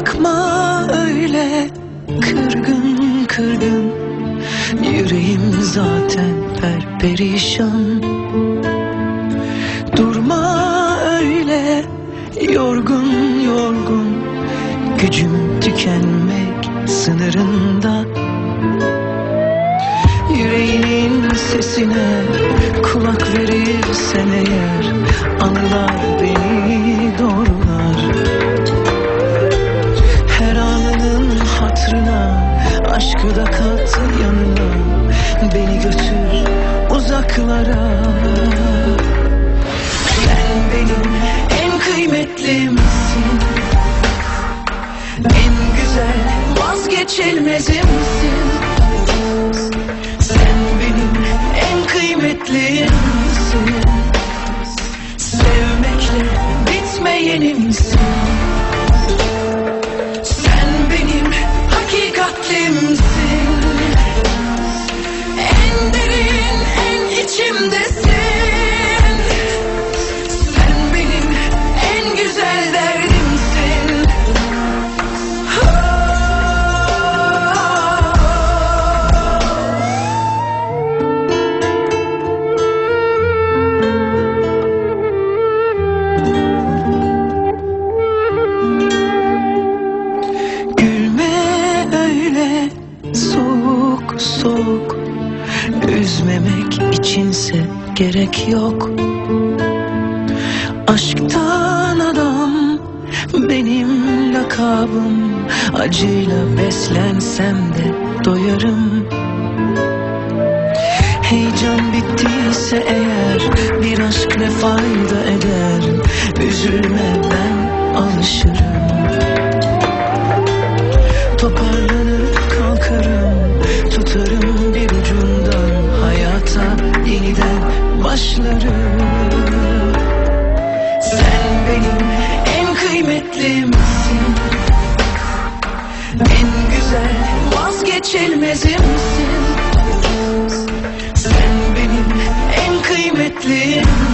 Bakma öyle kırgın kırgın. Yüreğim zaten perperişan. Durma öyle yorgun yorgun. Gücüm tükenmek sınırında. Yüreğinin sesine kulak verirsen eğer Anılar aşkı da kat yanına Beni götür uzaklara. Sen benim en kıymetlimsin En güzel vazgeçilmezimsin. Sen benim en kıymetlimsin Sevmekle bitmeyenimsin soğuk. Üzmemek içinse gerek yok. Aşktan adam benim lakabım. Acıyla beslensem de doyarım en kıymetlimsin En güzel vazgeçilmezimsin. Sen benim en kıymetlimsin